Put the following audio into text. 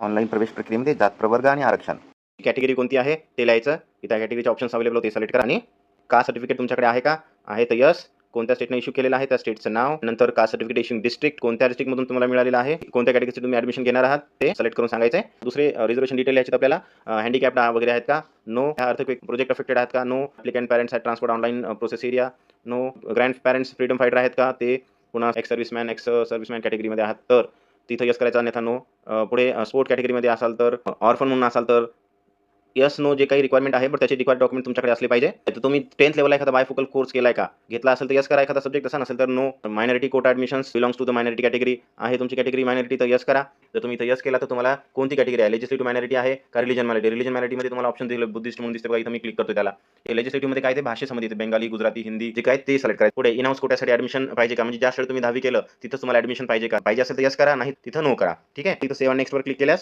Online प्रवेश प्रक्रियेमध्ये जात प्रवर्ग आणि आरक्षण. कॅटेगरी कोणती आहे? ते लिहायचं. त्या कॅटेगरीचे ऑप्शन्स अवेलेबल होते सिलेक्ट करा. आणि का सर्टिफिकेट तुमच्याकडे आहे का? आहे तर यस कोणत्या स्टेटने इश्यू केलेलं आहे त्या स्टेटचं नाव? नंतर का सर्टिफिकेट इश्यू डिस्ट्रिक्ट कोणत्या डिस्ट्रिक्टमधून तुम्हाला मिळालेलं आहे? कोणत्या कॅटेगरीचे तुम्ही ॲडमिशन घेणार आहात? ते सिलेक्ट करून सांगायचं आहे दुसरे रिझर्वेशन डिटेल याच्यात आपल्याला हँडिकॅप वगैरे आहेत का? नो ह्या अर्थ प्रोजेक्ट अफेक्टेड आहेत का? नो अप्लिकंट पॅरेंट्स आहेत transport online process area no grandparents freedom fighter आहेत का? ते पुन्हा एक्स सर्व्हिसमॅन एक्स सर्व्हिसमॅन कॅटेगरीमध्ये आहात. तर तिथं यस करायचा अन्यथा नो पुढे स्पोर्ट कॅटेगरीमध्ये असाल तर ऑर्फन म्हणून असाल तर यस नो जे काही रिक्वायरमेंट आहे बट त्याचे रिक्वायर्ड डॉक्युमेंट तुमच्याकडे असले पाहिजे. तर तुम्ही टेन्थ लेवलला एखादा बायफोकल कोर्स केलाय का? घेतला असेल तर यस करा. एखादा सब्जेक्ट असा नसेल तर no minority quota admissions belongs to the minority category आहे तुमची कॅटेगरी मायनॉरिटी तर यस करा. जर तुम्ही इथं यस केला तर तुम्हाला कोणती कॅटेगरी आहे? लेजिस्लेटिव्ह मायनॉरिटी आहे का रिलिजन मायनॉरिटी रिलिजन मायनॉरिटीमध्ये तुम्हाला ऑप्शन दिलं बुद्धिस्ट म्हणून दिसते बघा इथं मी क्लिक करतो त्याला. हे लेजिस्लेटिव्हमध्ये काय ते भाषेसंबंधी येते बंगाली गुजराती हिंदी जे काय ते सिलेक्ट करायचं. पुढे इनाउन्स कोट्यासाठी ॲडमिशन पाहिजे का? म्हणजे ज्या शाळेत तुम्ही दहावी केलं तिथं तुम्हाला ॲडमिशन पाहिजे का? पाहिजे असेल तर यस करा नाही तिथं नो करा. ठीक आहे? तिथं सेवन नेक्स्टवर क्लिक केल्यास